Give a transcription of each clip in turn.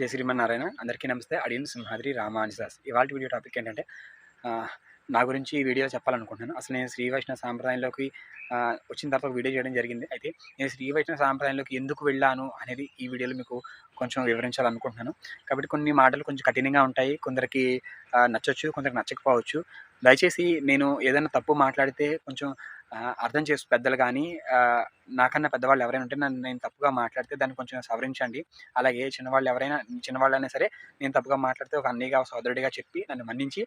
జయ శ్రీమన్నారాయణ. అందరికీ నమస్తే. అడియన్ సింహాద్రి రామానుజాస్. ఇవాళ వీడియో టాపిక్ ఏంటంటే నా గురించి ఈ వీడియో చెప్పాలనుకుంటున్నాను. అసలు నేను శ్రీ వైష్ణవ సాంప్రదాయంలోకి వచ్చిన తర్వాత వీడియో చేయడం జరిగింది. అయితే నేను శ్రీ వైష్ణవ సాంప్రదాయంలోకి ఎందుకు వెళ్ళాను అనేది ఈ వీడియోలో మీకు కొంచెం వివరించాలనుకుంటున్నాను. కాబట్టి కొన్ని మాటలు కొంచెం కఠినంగా ఉంటాయి. కొందరికి నచ్చవచ్చు కొందరికి నచ్చకపోవచ్చు. దయచేసి నేను ఏదైనా తప్పు మాట్లాడితే కొంచెం అర్థం చేసు పెద్దలు కానీ నాకన్నా పెద్దవాళ్ళు ఎవరైనా ఉంటే నన్ను నేను తప్పుగా మాట్లాడితే దాన్ని కొంచెం సవరించండి. అలాగే చిన్నవాళ్ళు ఎవరైనా చిన్నవాళ్ళైనా సరే నేను తప్పుగా మాట్లాడితే ఒక అన్నయ్యగా సోదరుడిగా చెప్పి నన్ను మన్నించి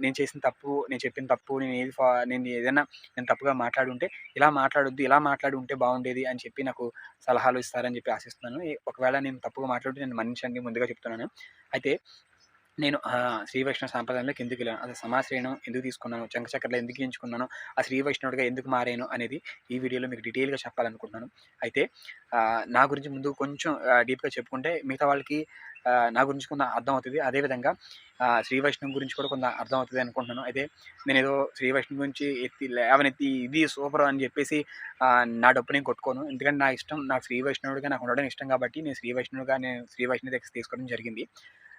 నేను చేసిన తప్పు నేను చెప్పిన తప్పు నేను ఏది ఫా నేను ఏదైనా నేను తప్పుగా మాట్లాడి ఉంటే ఇలా మాట్లాడొద్దు ఇలా మాట్లాడి ఉంటే బాగుండేది అని చెప్పి నాకు సలహాలు ఇస్తారని చెప్పి ఆశిస్తున్నాను. ఒకవేళ నేను తప్పుగా మాట్లాడితే నేను మన్నించండి ముందుగా చెప్తున్నాను. అయితే నేను శ్రీవైష్ణవ శ్రీ వైష్ణవ సాంప్రదాయంలోకి ఎందుకు వెళ్ళాను? అసలు సమాశ్రయణం ఎందుకు తీసుకున్నాను? చంకచక్రలో ఎందుకు ఎంచుకున్నాను? ఆ శ్రీ వైష్ణవుడిగా ఎందుకు మారాను? అనేది ఈ వీడియోలో మీకు డీటెయిల్గా చెప్పాలనుకుంటున్నాను. అయితే నా గురించి ముందు కొంచెం డీప్గా చెప్పుకుంటే మిగతా వాళ్ళకి నా గురించి కొంత అర్థం అవుతుంది. అదేవిధంగా శ్రీ వైష్ణవం గురించి కూడా కొంత అర్థం అవుతుంది అనుకుంటున్నాను. అయితే నేను ఏదో శ్రీ వైష్ణవం గురించి ఎత్తి లేవనెత్తి ఇది సూపర్ అని చెప్పేసి నా డబ్బు నేను కొట్టుకోను. ఎందుకంటే నా ఇష్టం నాకు శ్రీ వైష్ణవుడిగా నాకు ఉండడం ఇష్టం కాబట్టి నేను శ్రీ వైష్ణవుడిగా నేను శ్రీ వైష్ణవ దగ్గర తీసుకోవడం జరిగింది.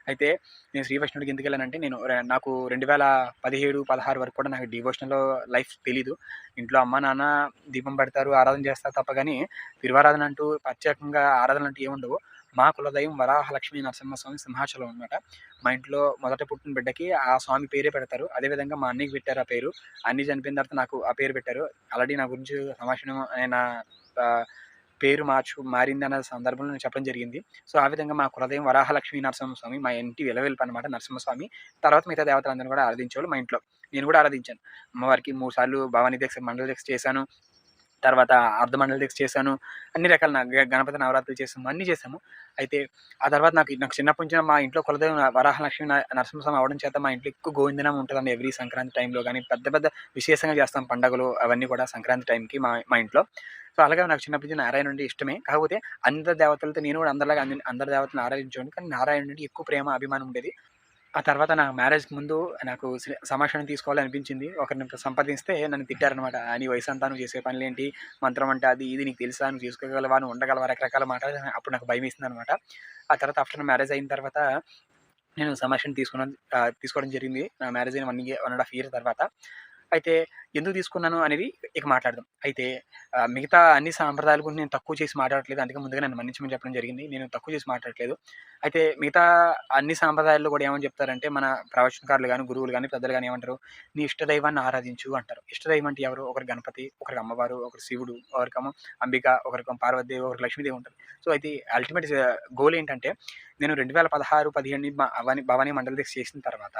అయితే నేను శ్రీ వైష్ణవుడికి ఎందుకు వెళ్ళానంటే నేను నాకు రెండు వేల పదిహేడు పదహారు వరకు కూడా నాకు డివోషనల్ లైఫ్ తెలీదు. ఇంట్లో అమ్మ నాన్న దీపం పెడతారు ఆరాధన చేస్తారు తప్ప కానీ తిరువారాధన అంటూ ప్రత్యేకంగా ఆరాధన అంటూ ఏముండవు. మా కులదైవం వరాహలక్ష్మి నరసింహస్వామి సింహాచలం అనమాట మా ఇంట్లో మొదట పుట్టిన బిడ్డకి ఆ స్వామి పేరే పెడతారు. అదేవిధంగా మా అన్నయ్యకి పెట్టారు ఆ పేరు. అన్ని చనిపోయిన తర్వాత నాకు ఆ పేరు పెట్టారు. ఆల్రెడీ నా గురించి సమాచారం ఆయన పేరు మార్చు మారింది అన్న సందర్భంలో నేను చెప్పడం జరిగింది. సో ఆ విధంగా మా కులదైవం వరాహలక్ష్మీ నరసింహస్వామి మా ఇంటి విలవెల్పు అనమాట నరసింహస్వామి. తర్వాత మిగతా దేవతలందరూ కూడా ఆరాధించేవాళ్ళు మా ఇంట్లో. నేను కూడా ఆరాధించాను. అమ్మవారికి మూడు సార్లు భవానీ దీక్ష మండల దీక్ష చేశాను. తర్వాత అర్ధమండల దీక్ష చేశాను అన్ని రకాల గ- గణపతి నవరాత్రులు చేసాము అన్ని చేసాము అయితే ఆ తర్వాత నాకు నాకు చిన్నప్పటి నుంచి మా ఇంట్లో కులదైవం వరాహలక్ష్మి న- నరసింహస్వామి అవడం చేత మా ఇంట్లో ఎక్కువ గోవిందనం ఉంటుందండి ఎవ్రీ సంక్రాంతి టైంలో. కానీ పెద్ద పెద్ద విశేషంగా చేస్తాం పండగలు అవన్నీ కూడా సంక్రాంతి టైంకి మా మా ఇంట్లో. సో అలాగే నాకు చిన్నప్పటి నుంచి నారాయణ నుండి ఇష్టమే. కాకపోతే అందరి దేవతలతో నేను కూడా అందరిలాగా అన్ని అందరి దేవతలను ఆరాధించాను కానీ నారాయణ నుండి ఎక్కువ ప్రేమ అభిమానం ఉండేది. ఆ తర్వాత నా మ్యారేజ్కి ముందు నాకు శ్రీ- సమాచారం తీసుకోవాలని అనిపించింది ఒకరిని సంపాదిస్తే నన్ను తిట్టారనమాట నీ వయసు అంతా నువ్వు చేసే పనులు ఏంటి మంత్రం అంటే అది ఇది నీకు తెలుసా? నువ్వు చేసుకోగలవా? నువ్వు ఉండగలవా? రకరకాల మాటలు అప్పుడు నాకు భయం వేసింది అనమాట ఆ తర్వాత ఆఫ్టర్ మ్యారేజ్ అయిన తర్వాత నేను సమాచారం తీసుకున్న తీసుకోవడం జరిగింది. నా మ్యారేజ్ అయిన one year one and half year తర్వాత. అయితే ఎందుకు తీసుకున్నాను అనేది ఇక మాట్లాడదాం. అయితే మిగతా అన్ని సాంప్రదాయాల గురించి నేను తక్కువ చేసి మాట్లాడట్లేదు. అందుకే ముందుగా నన్ను మన్నించమని చెప్పడం జరిగింది. నేను తక్కువ చేసి మాట్లాడట్లేదు. అయితే మిగతా అన్ని సాంప్రదాయాల్లో కూడా ఏమని చెప్తారంటే మన ప్రవచనకారులు కానీ గురువులు కానీ పెద్దలు కానీ ఏమంటారు? నీ ఇష్టదైవాన్ని ఆరాధించు అంటారు. ఇష్టదైవం అంటే ఎవరు? ఒకరి గణపతి ఒకరికి అమ్మవారు ఒకరు శివుడు ఒకరికేమో అంబిక ఒకరికేమో పార్వతీదేవి ఒకరికి లక్ష్మీదేవి ఉంటుంది సో అయితే అల్టిమేట్ గోల్ ఏంటంటే నేను రెండు వేల పదహారు పదిహేను భవాని భవానీ మండల దీక్ష చేసిన తర్వాత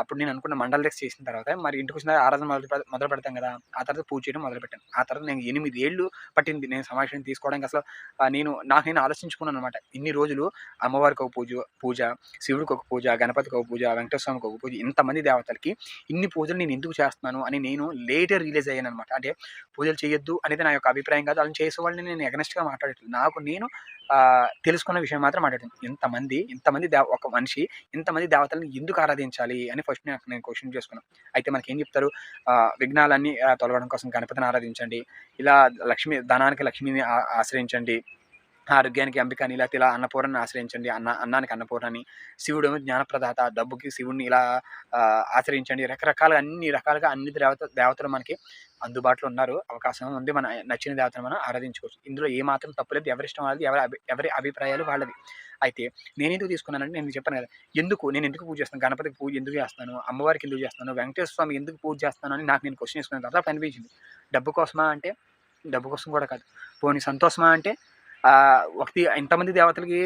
అప్పుడు నేను అనుకున్న మండల దీక్ష చేసిన తర్వాత మరి ఇంటికి వచ్చిన ఆరాధన మొదలు మొదలు పెడతాం కదా ఆ తర్వాత పూజ చేయడం మొదలు పెట్టాను. ఆ తర్వాత నేను ఎనిమిది ఏళ్ళు పట్టింది నేను సమావేశం తీసుకోవడానికి అసలు నేను నాకు నేను ఆలోచించుకున్నాను అనమాట ఇన్ని రోజులు అమ్మవారికి ఒక పూజ పూజ శివుడికి ఒక పూజ గణపతికి ఒక పూజ వెంకటేశ్వర ఒక పూజ ఇంతమంది దేవతలకి ఇన్ని పూజలు నేను ఎందుకు చేస్తున్నాను అని నేను లేటర్ రిలీజ్ అయ్యాను అనమాట అంటే పూజలు చేయొద్దు అనేది నా యొక్క అభిప్రాయం కాదు. అలా చేసే వాళ్ళని నేను ఎగనెస్ట్గా మాట్లాడట్లేదు. నాకు నేను తెలుసుకున్న విషయం మాత్రం మాట్లాడాను ఇంతమంది ఇంతమంది దేవ ఒక మనిషి ఇంతమంది దేవతలను ఎందుకు ఆరాధించాలి అని ఫస్ట్ నేను నేను క్వశ్చన్ చేసుకున్నాను. అయితే మనకి ఏం చెప్తారు? విఘ్నాలన్నీ తొలగడం కోసం గణపతిని ఆరాధించండి. ఇలా లక్ష్మి ధనానికి లక్ష్మిని ఆశ్రయించండి. ఆరోగ్యానికి అంబికని ఇలా ఇలా అన్నపూర్ణని ఆశ్రయించండి. అన్న అన్నానికి అన్నపూర్ణని శివుడు జ్ఞానప్రదాత డబ్బుకి శివుడిని ఇలా ఆశ్రయించండి. రకరకాలుగా అన్ని రకాలుగా అన్ని దేవత దేవతలు మనకి అందుబాటులో ఉన్నారు. అవకాశం ఉంది. మన నచ్చిన దేవతను మనం ఆరాధించుకోవచ్చు. ఇందులో ఏ మాత్రం తప్పులేదు ఎవరి ఇష్టం వాళ్ళది ఎవరి ఎవరి అభిప్రాయాలు వాళ్ళది. అయితే నేను ఎందుకు తీసుకున్నానంటే నేను చెప్పాను కదా ఎందుకు నేను ఎందుకు పూజ చేస్తాను? గణపతికి పూజ ఎందుకు చేస్తాను? అమ్మవారికి ఎందుకు చేస్తాను? వెంకటేశ్వర స్వామి ఎందుకు పూజ చేస్తాను? అని నాకు నేను క్వశ్చన్ చేసుకున్న తర్వాత అనిపించింది. డబ్బు కోసమా అంటే డబ్బు కోసం కూడా కాదు. పోనీ సంతోషమా అంటే ఒకటి ఇంతమంది దేవతలకి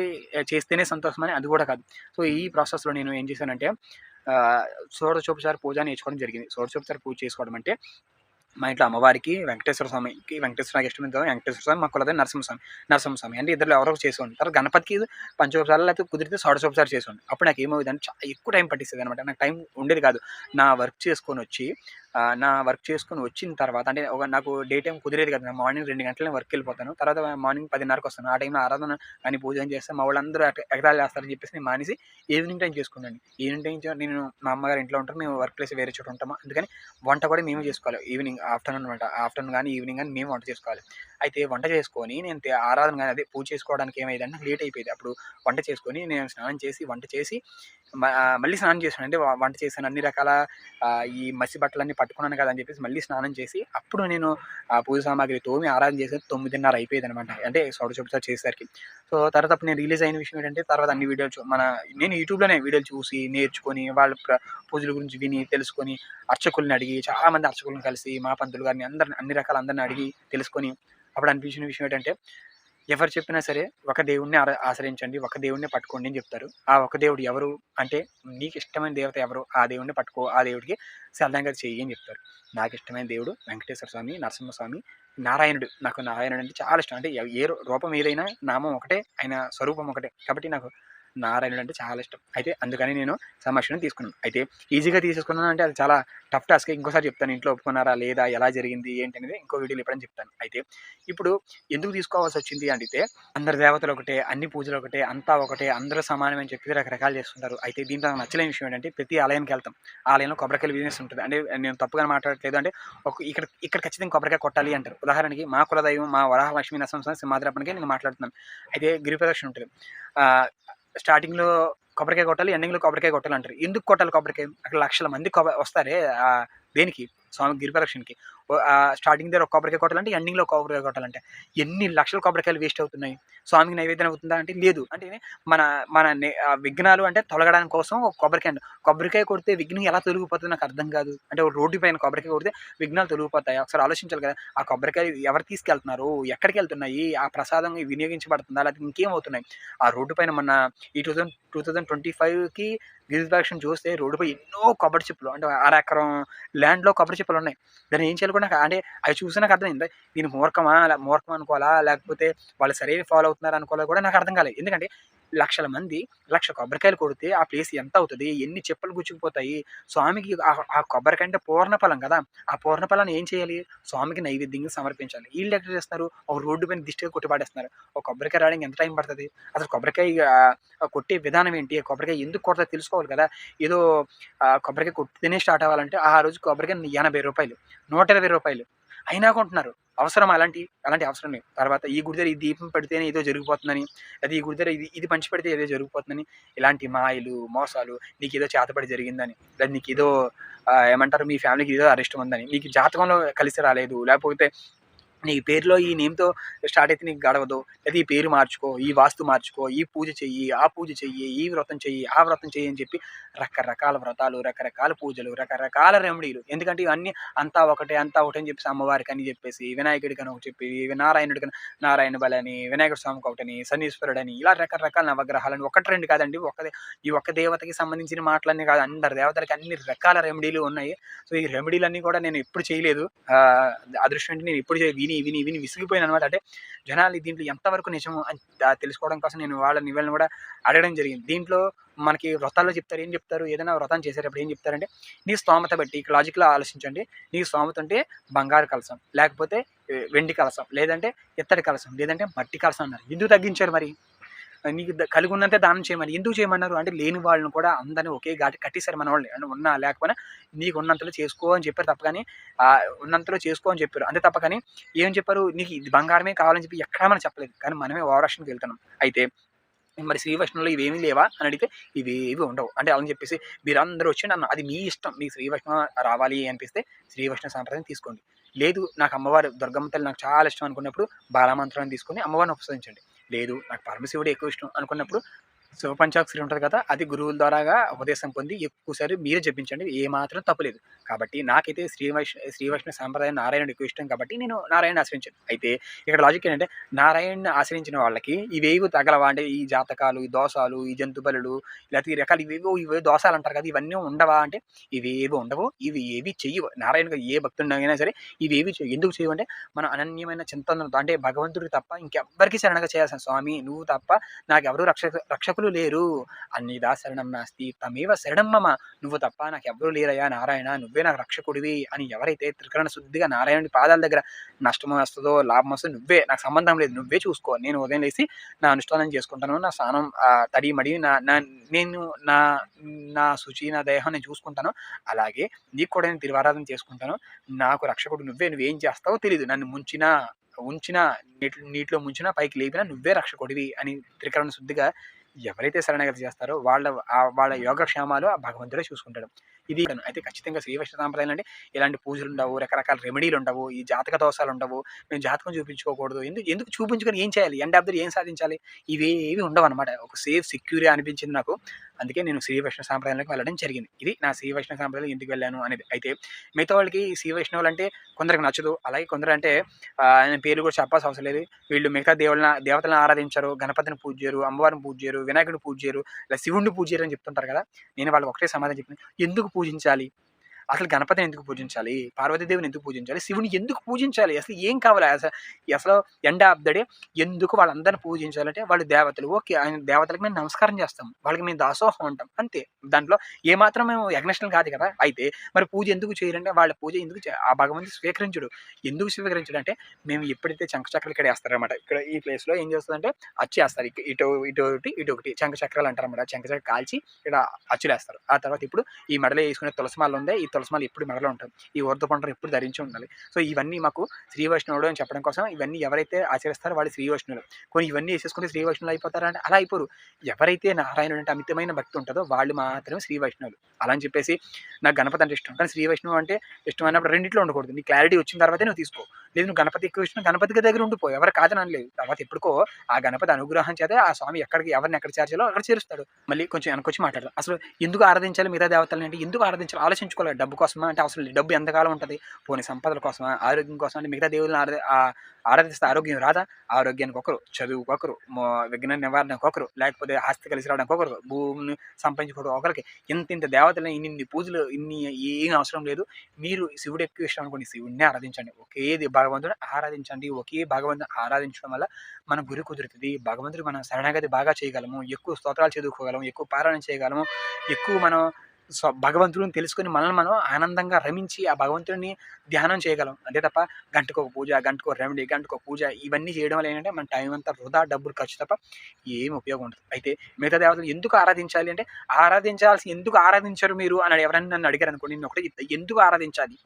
చేస్తేనే సంతోషం అని అది కూడా కాదు. సో ఈ ప్రాసెస్లో నేను ఏం చేశానంటే ఆ, పూజ నేర్చుకోవడం జరిగింది. షోడశోపచార పూజ చేసుకోవడం అంటే మా ఇంట్లో అమ్మవారికి వెంకటేశ్వర స్వామికి వెంకటేశ్వర నాకు ఇష్టమైన వెంకటేశ్వర స్వామి మా కులదే నరసింహస్వామి నరసింహస్వామి అంటే ఇద్దరు ఎవరో చేసుకోండి తర్వాత గణపతికి పంచోపచారాలు లేకపోతే కుదిరితే షోడశోపచారం చేసుకోండి అప్పుడు నాకు ఏమవుతుంది అంటే చాలా ఎక్కువ టైం పట్టిస్తుంది అనమాట నాకు టైం ఉండేది కాదు. నా వర్క్ చేసుకొని వచ్చి నా వర్క్ చేసుకొని వచ్చిన తర్వాత అంటే ఒక నాకు డే టైం కుదిరేది కదా మార్నింగ్ రెండు గంటలనే వర్క్ వెళ్ళిపోతాను. తర్వాత మార్నింగ్ పదిన్నరకు వస్తాను. ఆ టైంలో ఆరాధన కానీ పూజ ఏం చేస్తే మా వాళ్ళందరూ ఎగ- చేస్తారని చెప్పేసి నేను మానేసి ఈవినింగ్ టైం చేసుకున్నాను. ఈవినింగ్ టైం నేను మా అమ్మగారు ఇంట్లో ఉంటారు మేము వర్క్ ప్లేస్ వేరే చోట ఉంటాము. అందుకని వంట కూడా మేమే చేసుకోవాలి. ఈవినింగ్ ఆఫ్టర్నూన్ వంట ఆఫ్టర్నూన్ కానీ ఈవినింగ్ కానీ మేము వంట చేసుకోవాలి. అయితే వంట చేసుకొని నేను ఆరాధన కానీ అదే పూజ చేసుకోవడానికి ఏమైందంటే నాకు లేట్ అయిపోయింది. అప్పుడు వంట చేసుకొని నేను స్నానం చేసి వంట చేసి మళ్ళీ స్నానం చేశాను. అంటే వంట చేశాను. అన్ని రకాల ఈ మసి బట్టలన్నీ పట్టుకున్నాను కదా అని చెప్పేసి మళ్ళీ స్నానం చేసి అప్పుడు నేను ఆ పూజ సామాగ్రి తోమి ఆరాధన చేసి తొమ్మిదిన్నర అయిపోయింది అనమాట అంటే సొడ చేసేసరికి. సో తర్వాత అప్పుడు నేను రిలీజ్ అయిన విషయం ఏంటంటే తర్వాత అన్ని వీడియోలు మన నేను యూట్యూబ్లోనే వీడియోలు చూసి నేర్చుకొని వాళ్ళ ప్ర- పూజల గురించి విని తెలుసుకొని అర్చకుల్ని అడిగి చాలామంది అర్చకులను కలిసి మా పంతులు గారిని అందరిని అన్ని రకాల అందరిని అడిగి తెలుసుకొని అప్పుడు అనిపించిన విషయం ఏంటంటే ఎవరు చెప్పినా సరే ఒక దేవుణ్ణి ఆశ్రయించండి ఒక దేవుణ్ణి పట్టుకోండి అని చెప్తారు. ఆ ఒక దేవుడు ఎవరు అంటే నీకు ఇష్టమైన దేవత ఎవరు ఆ దేవుణ్ణి పట్టుకో ఆ దేవుడికి సల్లంగా చెయ్యి అని చెప్తారు. నాకు ఇష్టమైన దేవుడు వెంకటేశ్వర స్వామి నరసింహస్వామి నారాయణుడు. నాకు నారాయణుడు అంటే చాలా ఇష్టం. అంటే ఏ రూపం ఏదైనా నామం ఒకటే ఆయన స్వరూపం ఒకటే. కాబట్టి నాకు నారాయణుడు అంటే చాలా ఇష్టం. అయితే అందుకని నేను సమస్యను తీసుకున్నాను. అయితే ఈజీగా తీసేసుకున్నాను అంటే అది చాలా టఫ్ టాస్క్. ఇంకోసారి చెప్తాను ఇంట్లో ఒప్పుకున్నారా లేదా ఎలా జరిగింది ఏంటి అనేది ఇంకో వీడియోలు ఇవ్వడం చెప్తాను. అయితే ఇప్పుడు ఎందుకు తీసుకోవాల్సి వచ్చింది అంటే అందరి దేవతలు ఒకటే అన్ని పూజలు ఒకటే అంతా ఒకటే అందరూ సమానమని చెప్పి రకరకాలు చేస్తుంటారు. అయితే దీంట్లో నాకు నచ్చలేని విషయం ఏంటంటే ప్రతి ఆలయానికి వెళ్తాం. ఆలయంలో కొబ్బరికాయలు బిజినెస్ ఉంటుంది. అంటే నేను తప్పుగా మాట్లాడట్లేదు అంటే ఒక ఇక్కడ ఇక్కడ ఖచ్చితంగా కొబ్బరికాయ కొట్టాలి అంటారు. ఉదాహరణకి మా కులదైవం మా వరాహలక్ష్మీ నరసింహ సింహాద్రప్పనికి నేను మాట్లాడుతున్నాను. అయితే గిరి ప్రదక్షిణ ఉంటుంది. స్టార్టింగ్లో కొబ్బరికాయ కొట్టాలి ఎండింగ్లో కొబ్బరికాయ కొట్టాలి అంటారు ఎందుకు కొట్టాలి కొబ్బరికాయ? అక్కడ లక్షల మంది కొబ్బ వస్తారే ఆ, దేనికి? స్వామి గిరి ప్రదక్షిణకి స్టార్టింగ్ దగ్గర ఒక కొబ్బరికాయ కొట్టాలంటే ఎండింగ్లో కొబ్బరికాయ కొట్టాలంటే ఎన్ని లక్షల కొబ్బరికాయలు వేస్ట్ అవుతున్నాయి? స్వామికి నైవేద్యం అవుతుందా అంటే లేదు. అంటే మన మన విఘ్నాలు అంటే తొలగడానికి కోసం ఒక కొబ్బరికాయ కొబ్బరికాయ కొడితే విఘ్నం ఎలా తొలగిపోతుంది నాకు అర్థం కాదు. అంటే ఒక రోడ్డు పైన కొబ్బరికాయ కొడితే విఘ్నాలు తొలగిపోతాయి. ఒకసారి ఆలోచించాలి కదా ఆ కొబ్బరికాయ ఎవరు తీసుకెళ్తున్నారు? ఎక్కడికి వెళ్తున్నాయి? ఆ ప్రసాదం వినియోగించబడుతుందా? లేకపోతే ఇంకేమవుతున్నాయి? ఆ రోడ్డు పైన మన ఈ two thousand two thousand twenty ఫైవ్కి గిరిదాక్షణ చూస్తే రోడ్డుపై ఎన్నో కొబ్బరి చెప్పులు. అంటే అర ఎకరం ల్యాండ్లో కొబ్బరి చెప్పలు ఉన్నాయి. దాన్ని ఏం చేయాలి కూడా నాకు అంటే అవి చూసి నాకు అర్థమైంది. దీని మూర్ఖమా? మూర్ఖం అనుకోవాలా? లేకపోతే వాళ్ళు సరైన ఫాలో అవుతున్నారు అనుకోవాలా కూడా నాకు అర్థం కాలేదు. ఎందుకంటే లక్షల మంది లక్ష కొబ్బరికాయలు కొడితే ఆ ప్లేస్ ఎంత అవుతుంది ఎన్ని చెప్పులు గుచ్చుకుపోతాయి స్వామికి ఆ- కొబ్బరికాయ అంటే పూర్ణఫలం కదా ఆ పూర్ణఫలాన్ని ఏం చేయాలి? స్వామికి నైవేద్యంగా సమర్పించాలి. వీళ్ళు ఎక్కడ చేస్తారు ఒక రోడ్డు పైన దిష్టిగా కొట్టిపాడేస్తున్నారు. ఒక కొబ్బరికాయ రావడానికి ఎంత టైం పడుతుంది? అసలు కొబ్బరికాయ కొట్టే విధానం ఏంటి? కొబ్బరికాయ ఎందుకు కొడతా తెలుసుకోవాలి కదా. ఏదో కొబ్బరికాయ కొట్టితేనే స్టార్ట్ అవ్వాలంటే ఆ రోజు కొబ్బరికాయ ఎనభై రూపాయలు నూట ఇరవై రూపాయలు. అయినా కొంటున్నారు అవసరం అలాంటి అలాంటి అవసరం లేదు. తర్వాత ఈ గుడి దగ్గర ఈ దీపం పెడితేనే ఏదో జరిగిపోతుందని అది ఈ గుడి దగ్గర ఇది ఇది పంచి పెడితే ఏదో జరిగిపోతుందని ఇలాంటి మాయలు మోసాలు నీకు ఏదో చేతపడి జరిగిందని లేదా నీకు ఏదో ఏమంటారు మీ ఫ్యామిలీకి ఏదో అరెస్ట్ ఉందని నీకు జాతకంలో కలిసి రాలేదు లేకపోతే నీ పేరులో ఈ నేమ్తో స్టార్ట్ అయితే నీకు గడవదు. లేదా ఈ పేరు మార్చుకో ఈ వాస్తు మార్చుకో ఈ పూజ చెయ్యి ఆ పూజ చెయ్యి ఈ వ్రతం చెయ్యి ఆ వ్రతం చెయ్యి అని చెప్పి రకరకాల వ్రతాలు రకరకాల పూజలు రకరకాల రెమెడీలు. ఎందుకంటే ఇవన్నీ అంతా ఒకటే అంతా ఒకటే అని చెప్పేసి అమ్మవారికి అని చెప్పేసి వినాయకుడికి అని ఒకటి చెప్పి నారాయణుడికి నారాయణ బలని వినాయకుడు స్వామికి ఒకటని శనీశ్వరుడని ఇలా రకరకాల నవగ్రహాలని ఒకటి రెండు కాదండి ఒక్కదే ఈ ఒక్క దేవతకి సంబంధించిన మాటలన్నీ కాదు అందరి దేవతలకి అన్ని రకాల రెమెడీలు ఉన్నాయి. సో ఈ రెమెడీలన్నీ కూడా నేను ఎప్పుడు చేయలేదు. అదృష్టం అంటే నేను ఎప్పుడు చేయ- విని విని విని విసిగిపోయాను అనమాట అంటే జనాలు దీంట్లో ఎంతవరకు నిజం అని తెలుసుకోవడం కోసం నేను వాళ్ళని వీళ్ళని కూడా అడగడం జరిగింది. దీంట్లో మనకి వ్రతాల్లో చెప్తారు ఏం చెప్తారు ఏదైనా వ్రతం చేసేటప్పుడు ఏం చెప్తారంటే నీ స్తోమత బట్టి లాజిక్లో ఆలోచించండి. నీ స్తోమత ఉంటే బంగారు కలసం లేకపోతే వెండి కలసం లేదంటే ఇత్తడి కలసం లేదంటే మట్టి కలసం అన్నారు. ఎందుకు తగ్గించారు మరి? నీకు కలిగి ఉన్నంతే దానం చేయమని. ఎందుకు చేయమన్నారు? అంటే లేని వాళ్ళని కూడా అందరినీ ఒకే ఘాటి కట్టేశారు మన వాళ్ళు అంటే ఉన్నా లేకపోయినా నీకు ఉన్నంతలో చేసుకో అని చెప్పారు తప్ప కానీ ఉన్నంతలో చేసుకో అని చెప్పారు. అంతే తప్ప కానీ ఏం చెప్పారు? నీకు ఇది బంగారమే కావాలని చెప్పి ఎక్కడా మనం చెప్పలేదు. కానీ మనమే ఓవరాక్షన్కి వెళ్తున్నాం. అయితే మరి శ్రీ ఇవేమి ఇవేమీ లేవా? అని అడిగితే ఇవేవి ఉండవు. అంటే అలా చెప్పేసి మీరందరూ వచ్చి నన్ను అది మీ ఇష్టం. మీకు శ్రీ వైష్ణవ రావాలి అనిపిస్తే శ్రీ వైష్ణవ సాంప్రదాయం తీసుకోండి. లేదు నాకు అమ్మవారు దుర్గమ్మ తల్లి నాకు చాలా ఇష్టం అనుకున్నప్పుడు బాలమంత్రాన్ని తీసుకొని అమ్మవారిని ఉపసరించండి లేదు నాకు పరమశివుడు ఎక్కువ ఇష్టం అనుకున్నప్పుడు శివపంచాక్షరి ఉంటుంది కదా అది గురువుల ద్వారాగా ఉపదేశం పొంది ఎక్కువసారి మీరే జపించండి ఏ మాత్రం తప్పులేదు కాబట్టి నాకైతే శ్రీ వైష్ణ శ్రీ వైష్ణవ సాంప్రదాయం నారాయణుడు ఎక్కువ ఇష్టం కాబట్టి నేను నారాయణ ఆశ్రయించాను. అయితే ఇక్కడ లాజిక్ ఏంటంటే నారాయణని ఆశ్రయించిన వాళ్ళకి ఇవేవి తగలవా అంటే ఈ జాతకాలు ఈ దోషాలు ఈ జంతు లేకపోతే ఈ రకాలు ఇవేవో ఇవే దోషాలు అంటారు కదా ఇవన్నీ ఉండవా అంటే ఇవేవి ఉండవు ఇవి ఏవి చెయ్యవు. నారాయణగా ఏ భక్తుడైనా సరే ఇవి ఏవి ఎందుకు చేయవు అంటే మన అనన్యమైన చింతనతో అంటే భగవంతుడికి తప్ప ఇంకెవ్వరికి శరణగా చేయాల్సిన స్వామి నువ్వు తప్ప నాకు ఎవరు రక్ష రక్షకులు రక్షకులు లేరు. అన్నిదా శరణం నాస్తి. తమేవ శరణం మమ. నువ్వు తప్ప నాకు ఎవరూ లేరయ్యా నారాయణ. నువ్వే నాకు రక్షకుడివి అని ఎవరైతే త్రికరణ శుద్ధిగా నారాయణుడి పాదాల దగ్గర నష్టం వస్తుందో లాభం వస్తుందో నువ్వే. నాకు సంబంధం లేదు. నువ్వే చూసుకో. నేను ఉదయం లేసి నా అనుష్ఠానం చేసుకుంటాను. నా స్నానం తడి మడి నా నా నేను నా నా శుచి నా దేహం నేను చూసుకుంటాను. అలాగే నీకు కూడా నేను తిరువారాధన చేసుకుంటాను. నాకు రక్షకుడు నువ్వే. నువ్వేం చేస్తావో తెలియదు నన్ను ముంచినా ఉంచినా నీటి నీటిలో ముంచినా పైకి లేపినా నువ్వే రక్షకుడివి అని త్రికరణ శుద్ధిగా ఎవరైతే శరణాగతి చేస్తారో వాళ్ళ వాళ్ళ యోగక్షేమాలు ఆ భగవంతుడే చూసుకుంటాడు. ఇది అయితే ఖచ్చితంగా శ్రీ వైష్ణవ సాంప్రదాయాలు అంటే ఇలాంటి పూజలు ఉండవు రకరకాల రెమెడీలు ఉండవు ఈ జాతక దోషాలు ఉండవు. మేము జాతకం చూపించుకోకూడదు. ఎందుకు ఎందుకు చూపించుకొని ఏం చేయాలి? ఎండ్ ఆఫ్ ద ఏం సాధించాలి? ఇవేవి ఉండవు అనమాట ఒక సేఫ్ సెక్యూర్ అనిపించింది నాకు. అందుకే నేను శ్రీ వైష్ణవ సాంప్రదాయాలకు వెళ్ళడం జరిగింది. ఇది నా శ్రీ వైష్ణవ సాంప్రదాయం ఎందుకు వెళ్ళాను అనేది. అయితే మిగతా వాళ్ళకి శ్రీ వైష్ణవులు అంటే కొందరికి నచ్చదు. అలాగే కొందరు అంటే నేను పేర్లు కూడా చెప్పాల్సిన అవసరం లేదు. వీళ్ళు మిగతా దేవుళ్ళ దేవతలను ఆరాధించరు గణపతిని పూజ చేయరు అమ్మవారిని పూజ చేయరు వినాయకుడిని పూజ చేయరు ఇలా శివుడిని పూజ చేయరు అని చెప్తుంటారు కదా. నేను వాళ్ళకి ఒకటే సమాధానం చెప్పిన. ఎందుకు పూజించాలి? అసలు గణపతిని ఎందుకు పూజించాలి? పార్వతీదేవిని ఎందుకు పూజించాలి? శివుని ఎందుకు పూజించాలి? అసలు ఏం కావాలి? అసలు అసలు ఎండ్ ఆఫ్ ద డే ఎందుకు వాళ్ళందరిని పూజించాలంటే వాళ్ళు దేవతలు. ఓకే ఆయన దేవతలకు మేము నమస్కారం చేస్తాం. వాళ్ళకి మేము దాసోహం ఉంటాం అంతే. దాంట్లో ఏమాత్రం మేము యజ్ఞష్టం కాదు కదా? అయితే మరి పూజ ఎందుకు చేయాలంటే వాళ్ళ పూజ ఎందుకు ఆ భగవంతుడు స్వీకరించుడు. ఎందుకు స్వీకరించడు అంటే మేము ఎప్పుడైతే చంకచక్రాలు ఇక్కడ వేస్తారనమాట ఇక్కడ ఈ ప్లేస్లో ఏం చేస్తుందంటే అచ్చు వేస్తారు. ఇటు ఇటు ఒకటి ఇటు ఒకటి చంకచక్రాలు అంటారు అనమాట చంకచక్ర కాల్చి ఇక్కడ అచ్చులేస్తారు. ఆ తర్వాత ఇప్పుడు ఈ మెడలో వేసుకునే తులసిమాల ఉంది. ఈ తులసిమాల ఎప్పుడు మెడలో ఉంటుంది ఈ ఊర్ధ పంటను ఎప్పుడు ధరించి ఉండాలి. సో ఇవన్నీ మాకు శ్రీ వైష్ణవుడు అని చెప్పడం కోసం ఇవన్నీ ఎవరైతే ఆచరిస్తారో వాళ్ళు శ్రీ వైష్ణవులు. కొన్ని ఇవన్నీ వేసేసుకుంటే శ్రీ వైష్ణవులు అయిపోతారా అలా అయిపోరు. ఎవరైతే నారాయణుడు అంటే అమితమైన భక్తి ఉంటుందో వాళ్ళు మాత్రమే శ్రీ వైష్ణవులు. అలా అని చెప్పేసి నాకు గణపతి అంటే ఇష్టం. కానీ శ్రీ వైష్ణవం అంటే ఇష్టం అయినప్పుడు రెండింటిలో ఉండకూడదు. నీ క్లారిటీ వచ్చిన తర్వాతే నువ్వు తీసుకో. లేదు నువ్వు గణపతి ఎక్కువ ఇష్టం గణపతికి దగ్గర ఉండిపో ఎవరు కాదని అనలేదు తర్వాత ఎప్పుడుకో ఆ గణపతి అనుగ్రహం చేతే ఆ స్వామి ఎక్కడికి ఎవరిని ఎక్కడ చేర్చాలో అక్కడ చేరుస్తాడు. మళ్ళీ కొంచెం వెనకొచ్చి మాట్లాడదాం అసలు ఎందుకు ఆరాధించాలి మిగతా దేవతలు అంటే ఎందుకు ఆరాధించాలి ఆలోచించుకోవాలి డబ్బు కోసమా అంటే అవసరం లేదు. డబ్బు ఎంతకాలం ఉంటుంది? పోనీ సంపదల కోసమా? ఆరోగ్యం కోసం అంటే మిగతా దేవుళ్ళని ఆరాధ ఆరాధిస్తే ఆరోగ్యం రాదా? ఆరోగ్యానికి ఒకరు చదువుకు ఒకరు విఘ్న నివారణకు ఒకరు లేకపోతే ఆస్తి కలిసి రావడానికి ఒకరు భూమిని సంపాదించుకోవడం ఒకరికి. ఇంత ఇంత దేవతలు ఇన్ని ఇన్ని పూజలు ఇన్ని ఏం అవసరం లేదు. మీరు శివుడు ఎక్కువ ఇష్టం అనుకోండి శివుడిని ఆరాధించండి. ఒకే భగవంతుడు ఆరాధించండి. ఒకే భగవంతుని ఆరాధించడం వల్ల మన గురి కుదురుతుంది. భగవంతుడు మనం శరణాగతి బాగా చేయగలము. ఎక్కువ స్తోత్రాలు చదువుకోగలము. ఎక్కువ పారాయణ చేయగలము. ఎక్కువ మనం భగవంతుడిని తెలుసుకొని మనల్ని మనం ఆనందంగా రమించి ఆ భగవంతుడిని ధ్యానం చేయగలం. అంతే తప్ప గంటకు ఒక పూజ గంటకు రెమెడీ గంటకు పూజ ఇవన్నీ చేయడం వల్ల ఏంటంటే మన టైం అంతా వృధా డబ్బులు ఖర్చు తప్ప ఏం ఉపయోగం ఉండదు. అయితే మిగతా దేవతలు ఎందుకు ఆరాధించాలి అంటే ఆరాధించాల్సి ఎందుకు ఆరాధించరు మీరు? అని ఎవరైనా నన్ను అడిగారు అనుకోండి నేను ఒకటే చెప్తా. ఎందుకు ఆరాధించాలి?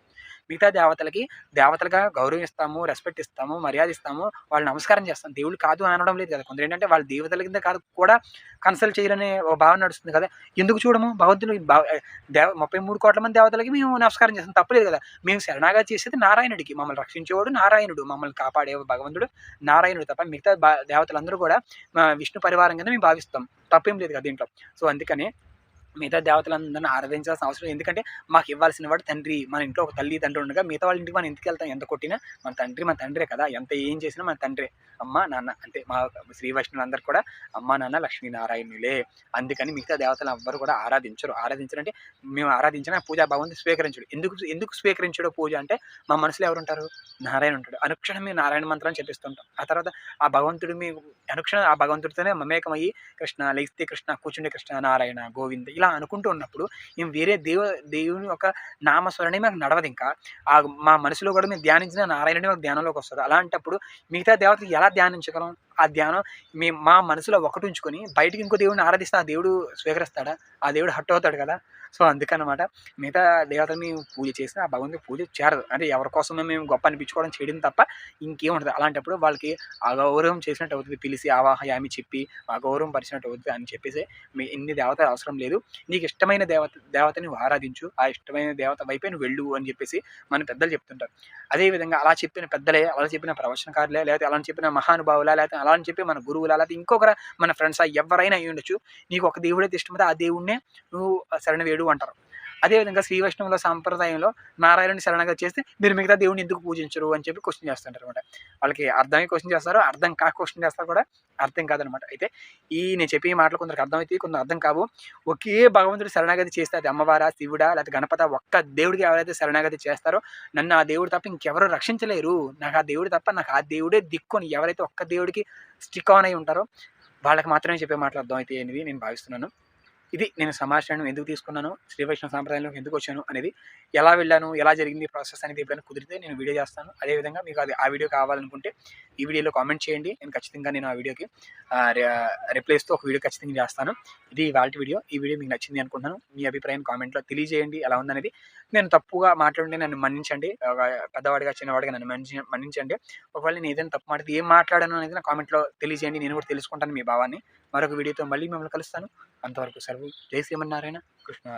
మిగతా దేవతలకి దేవతలుగా గౌరవిస్తాము రెస్పెక్ట్ ఇస్తాము మర్యాద ఇస్తాము వాళ్ళు నమస్కారం చేస్తాం. దేవుళ్ళు కాదు అనడం లేదు కదా. కొందరు ఏంటంటే వాళ్ళ దేవతల కింద కాదు కూడా కన్సల్ట్ చేయాలనే ఒక భావన నడుస్తుంది కదా. ఎందుకు చూడము? భగవంతులు భా- దేవ ముప్పై మూడు కోట్ల మంది దేవతలకి మేము నమస్కారం చేస్తాం. తప్పలేదు కదా. మేము శరణాగా చేసేది నారాయణుడికి. మమ్మల్ని రక్షించేవాడు నారాయణుడు. మమ్మల్ని కాపాడే భగవంతుడు నారాయణుడు తప్ప మిగతా బా- దేవతలందరూ కూడా విష్ణు పరివారం కింద మేము భావిస్తాం. తప్పేం లేదు కదా దీంట్లో. సో అందుకని మిగతా దేవతలందరినీ ఆరాధించాల్సిన అవసరం. ఎందుకంటే మాకు ఇవ్వాల్సిన వాడు తండ్రి. మన ఇంట్లో ఒక తల్లి తండ్రి ఉండగా మిగతా వాళ్ళ ఇంటికి మనం ఎందుకు వెళ్తాం? ఎంత కొట్టినా మన తండ్రి మన తండ్రే కదా. ఎంత ఏం చేసినా మన తండ్రి. అమ్మ నాన్న అంటే మా శ్రీ వైష్ణవులు కూడా అమ్మ నాన్న లక్ష్మీనారాయణులే. అందుకని మిగతా దేవతలు ఎవ్వరు కూడా ఆరాధించరు. ఆరాధించరంటే మేము ఆరాధించిన పూజ భగవంతుడు స్వీకరించడు. ఎందుకు ఎందుకు స్వీకరించడు పూజ అంటే మా మనసులో ఎవరు ఉంటారు నారాయణ ఉంటాడు. అనుక్షణం మేము నారాయణ మంత్రాన్ని చెప్పిస్తుంటాం ఆ తర్వాత ఆ భగవంతుడు మీ అనుక్షణం ఆ భగవంతుడితోనే మమేకమయ్యి కృష్ణ లేస్తే కృష్ణ కూర్చుండే కృష్ణ నారాయణ గోవింద ఇలా అనుకుంటూ ఉన్నప్పుడు మేము వేరే దేవ దేవుని యొక్క నామస్మరణే మాకు నడవదు ఇంకా. ఆ మా మనసులో కూడా మేము ధ్యానించిన నారాయణుడే మాకు ధ్యానంలోకి వస్తారు అలాంటప్పుడు మిగతా దేవతలు ఎలా ధ్యానించగలం? ఆ ధ్యానం మేము మా మనసులో ఒకటి ఉంచుకొని బయటికి ఇంకో దేవుడిని ఆరాధిస్తే ఆ దేవుడు స్వీకరిస్తాడా? ఆ దేవుడు హట్ అవుతాడు కదా? సో అందుకనమాట మిగతా దేవతని పూజ చేసిన ఆ భగవంతుని పూజ చేరదు. అంటే ఎవరి కోసమే మేము గొప్ప అనిపించుకోవడం చేయడం తప్ప ఇంకేం ఉండదు అలాంటప్పుడు వాళ్ళకి అగౌరవం చేసినట్టు అవుతుంది. పిలిచి ఆవాహయామి చెప్పి అగౌరవం పరిచినట్టు అవుతుంది అని చెప్పేసి మీ ఇన్ని దేవతలు అవసరం లేదు. నీకు ఇష్టమైన దేవత దేవతని ఆరాధించు. ఆ ఇష్టమైన దేవత వైపే నువ్వు వెళ్ళు అని చెప్పేసి మన పెద్దలు చెప్తుంటారు. అదేవిధంగా అలా చెప్పిన పెద్దలే అలా చెప్పిన ప్రవచనకారులే లేకపోతే అలా చెప్పిన మహానుభావులా లేకపోతే అలా అని చెప్పి మన గురువులు లేకపోతే ఇంకొకరు మన ఫ్రెండ్స్ ఎవరైనా అయ్యి ఉండొచ్చు నీకు ఒక దేవుడైతే ఇష్టమైతే ఆ దేవుడినే నువ్వు శరణ వేడు అంటారు. అదేవిధంగా శ్రీ వైష్ణవుల సాంప్రదాయంలో నారాయణుని శరణగా చేస్తే మీరు మిగతా దేవుడిని ఎందుకు పూజించరు అని చెప్పి క్వశ్చన్ చేస్తుంటారు అనమాట వాళ్ళకి అర్థమే క్వశ్చన్ చేస్తారు అర్థం కాక క్వశ్చన్ చేస్తారు కూడా అర్థం కాదనమాట అయితే ఈ నేను చెప్పే ఈ మాటలు కొందరికి అర్థమైతే కొందరు అర్థం కావు. ఒకే భగవంతుడు శరణాగతి చేస్తే అది అమ్మవారా శివుడా లేకపోతే గణపత ఒక్క దేవుడికి ఎవరైతే శరణాగతి చేస్తారో నన్ను ఆ దేవుడు తప్ప ఇంకెవరు రక్షించలేరు. నాకు ఆ దేవుడు తప్ప నాకు ఆ దేవుడే దిక్కుని ఎవరైతే ఒక్క దేవుడికి స్టిక్ ఆన్ అయి ఉంటారో వాళ్ళకి మాత్రమే చెప్పే మాటలు అర్థం అయితే అనేది నేను భావిస్తున్నాను. ఇది నేను సమాచారం ఎందుకు తీసుకున్నాను? శ్రీ వైష్ణవ సాంప్రదాయంలోకి ఎందుకు వచ్చాను? అనేది ఎలా వెళ్ళాను? ఎలా జరిగింది? ప్రాసెస్ అనేది ఎప్పుడైనా కుదిరితే నేను వీడియో చేస్తాను. అదేవిధంగా మీకు అది ఆ వీడియో కావాలనుకుంటే ఈ వీడియోలో కామెంట్ చేయండి. నేను ఖచ్చితంగా నేను ఆ వీడియోకి రిప్లేస్తో ఒక వీడియో ఖచ్చితంగా చేస్తాను. ఇది వాళ్ళ వీడియో. ఈ వీడియో మీకు నచ్చింది అనుకుంటున్నాను. మీ అభిప్రాయం కామెంట్లో తెలియజేయండి. ఎలా ఉందనేది నేను తప్పుగా మాట్లాడి నన్ను మన్నించండి. ఒక పెద్దవాడిగా చిన్నవాడిగా నన్ను మన్నించి మన్నించండి. ఒకవేళ నేను ఏదైనా తప్పు మాట్లాడితే ఏం మాట్లాడాను అనేది నా కామెంట్లో తెలియజేయండి. నేను కూడా తెలుసుకుంటాను మీ భావాన్ని. మరొక వీడియోతో మళ్ళీ మిమ్మల్ని కలుస్తాను. అంతవరకు సెలవు. జై శ్రీమన్నారాయణ. కృష్ణ